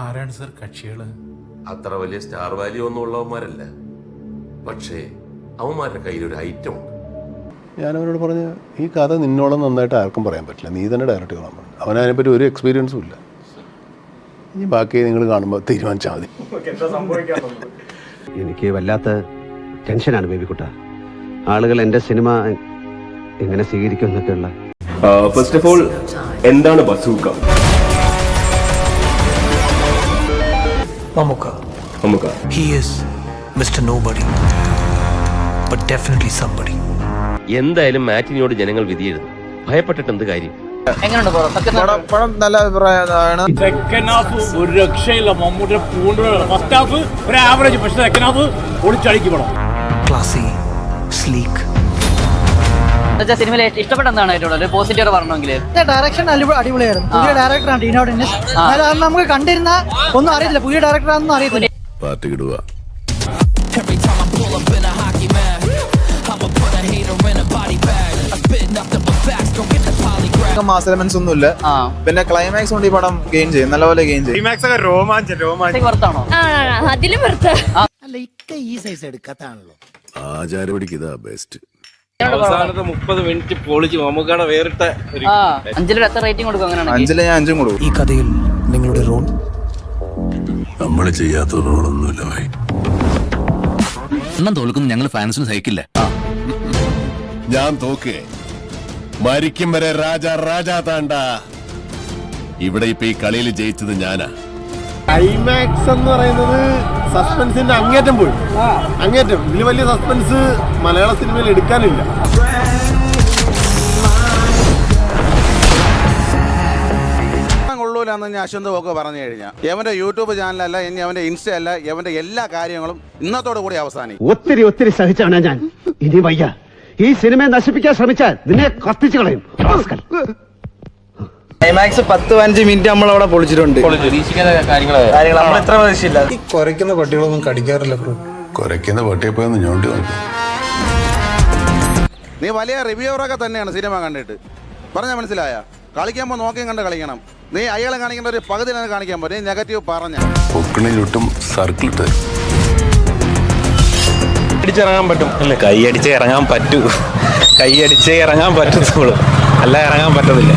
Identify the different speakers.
Speaker 1: ആരാണ് സർ കക്ഷികൾ?
Speaker 2: അത്ര വലിയ സ്റ്റാർ വാല്യൂ ഒന്നും ഉള്ളവന്മാരല്ല. പക്ഷേ അവന്മാരുടെ കയ്യിൽ ഒരു ഐറ്റം ഉണ്ട്.
Speaker 3: ഞാൻ അവനോട് പറഞ്ഞു ഈ കഥ നിന്നോളം നന്നായിട്ട് ആർക്കും പറയാൻ പറ്റില്ല. നീ തന്നെ ഡയറക്റ്റ് കാണാൻ പറഞ്ഞു അവൻ അതിനെപ്പറ്റി ഒരു എക്സ്പീരിയൻസും ഇല്ല. ഇനി ബാക്കി നിങ്ങൾ കാണുമ്പോൾ തീരുമാനിച്ചാൽ മതി.
Speaker 4: എനിക്ക് വല്ലാത്ത ടെൻഷനാണ് ബേബി ബേബിക്കുട്ട. ആളുകൾ എന്റെ സിനിമ എങ്ങനെ സ്വീകരിക്കും എന്നൊക്കെയുള്ള
Speaker 5: ഫസ്റ്റ് ഓഫ് ഓൾ എന്താണ് ബസൂക്ക?
Speaker 6: Mamuka.
Speaker 5: നമുക്ക്
Speaker 6: He is Mr. Nobody, but definitely somebody.
Speaker 2: എന്തായാലും മാറ്റിനിയോട് ജനങ്ങൾ വിധിയെഴുതും ഭയപ്പെട്ടിട്ട് എന്ത് കാര്യം?
Speaker 7: പടം നല്ല അഭിപ്രായമാണ്
Speaker 8: സെക്കൻഡ് ഹാഫ് ഒരു രക്ഷയില്ല. മമ്മൂട്ടിയുടെ പൂണ്ട് ഫസ്റ്റ് ഹാഫ് ഒരു ആവറേജ് പക്ഷെ സെക്കൻഡ് ഹാഫ് ഒളിച്ചടിക്ക് പടം.
Speaker 6: Classy, sleek,
Speaker 9: സിനിമയിൽ ഇഷ്ടപ്പെട്ട എന്താണ് ഏറ്റവും കൂടുതൽ പോസിറ്റീവ് പറഞ്ഞെങ്കിൽ
Speaker 10: ഡയറക്ഷൻ അടിപൊളിയായിരുന്നു. പുതിയ ഡയറക്ടറാണ് ടീനോ നമുക്ക് കണ്ടിരുന്ന ഒന്നും അറിയത്തില്ല. പുതിയ ഡയറക്ടറാണെന്നും അറിയത്തില്ല.
Speaker 7: ഒന്നുമില്ല. പിന്നെ ക്ലൈമാക്സ് കൊണ്ട് ഈ പടം ഗെയിൻ ചെയ്യും. നല്ലപോലെ ഗെയിൻ ചെയ്യും.
Speaker 9: പുറത്താണോ
Speaker 11: അതിലും വെറുത്ത
Speaker 3: ആചാരപടിക്ക് ഇതാ ബെസ്റ്റ്
Speaker 8: അവസാനത്തെ മുപ്പത് മിനിറ്റ് പൊളിച്ച് മമ്മൂക്കാടെ വേറിട്ട ഒരു
Speaker 9: ആ അഞ്ചിലൊരു എത്ര റേറ്റിംഗ് കൊടുക്കും അങ്ങനെയാണെങ്കിൽ
Speaker 7: അഞ്ചിൽ ഞാൻ അഞ്ചും കൊടുക്കും.
Speaker 6: ഈ കഥയിൽ നിങ്ങളുടെ റോൾ
Speaker 3: നമ്മൾ ചെയ്യാത്ത റോളൊന്നുമില്ല ഭായി.
Speaker 1: എണ്ണം തോൽക്കുന്നു ഞങ്ങൾ ഫാൻസിന് സഹിക്കില്ല.
Speaker 3: ഞാൻ തോക്കേ. മരിക്കും വരെ രാജ രാജാ താണ്ട. ഇവിടെ ഇപ്പൊ ഈ കളിയിൽ ജയിച്ചത് ഞാനാ. ക്ലൈമാക്സ് എന്ന് പറയുന്നത് സസ്പെൻസിന്റെ അങ്ങേറ്റം പോയി. അങ്ങേറ്റം. ഇതിൽ വലിയ സസ്പെൻസ് മലയാള സിനിമയിൽ എടുക്കാനില്ല.
Speaker 7: കൊള്ളൂലെന്ന് ഞാൻ അശ്വന്ത് പോക്ക് പറഞ്ഞു കഴിഞ്ഞാൽ എവന്റെ യൂട്യൂബ് ചാനലല്ല ഇനി അവന്റെ ഇൻസ്റ്റ അല്ല എവന്റെ എല്ലാ കാര്യങ്ങളും ഇന്നത്തോടു കൂടി അവസാനിക്കും
Speaker 4: ഒത്തിരി ഒത്തിരി സഹിച്ചാണ് ഞാൻ. ഇനി വയ്യ. ഈ സിനിമയെ നശിപ്പിക്കാൻ ശ്രമിച്ചാൽ നിന്നെ കത്തിച്ചു കളയും.
Speaker 7: ക്ലൈമാക്സ് പത്ത് പതിനഞ്ച് മിനിറ്റ് നമ്മൾ അവിടെ പൊളിച്ചിട്ടുണ്ട് കാര്യങ്ങൾ നമ്മൾ എത്ര പ്രതീക്ഷയില്ല.
Speaker 3: കുറയ്ക്കുന്ന പട്ടികളൊന്നും കടിക്കാറില്ല കുറയ്ക്കുന്ന പട്ടിയെ പോയി ഒന്ന് ഞോണ്ടി നോക്കി.
Speaker 7: നീ വലിയ റിവ്യൂവറൊക്കെ തന്നെയാണ് സിനിമ കണ്ടിട്ട്. പറഞ്ഞാൽ മനസ്സിലായ? കളിക്കുമ്പോൾ നോക്കിയും കണ്ട് കളിക്കണം. നീ അയാളെ കാണിക്കേണ്ട ഒരു പകുതി കാണിക്കാൻ പറ്റും നീ നെഗറ്റീവ് പറഞ്ഞ.
Speaker 3: പൊക്കിളിലൊട്ടും സർക്കിൾ
Speaker 8: അടിച്ചിറങ്ങാൻ പറ്റും. അല്ല കൈ അടിച്ചേ ഇറങ്ങാൻ പറ്റൂ. കൈ അടിച്ചേ ഇറങ്ങാൻ പറ്റത്തുള്ളൂ. അല്ല ഇറങ്ങാൻ പറ്റത്തില്ല.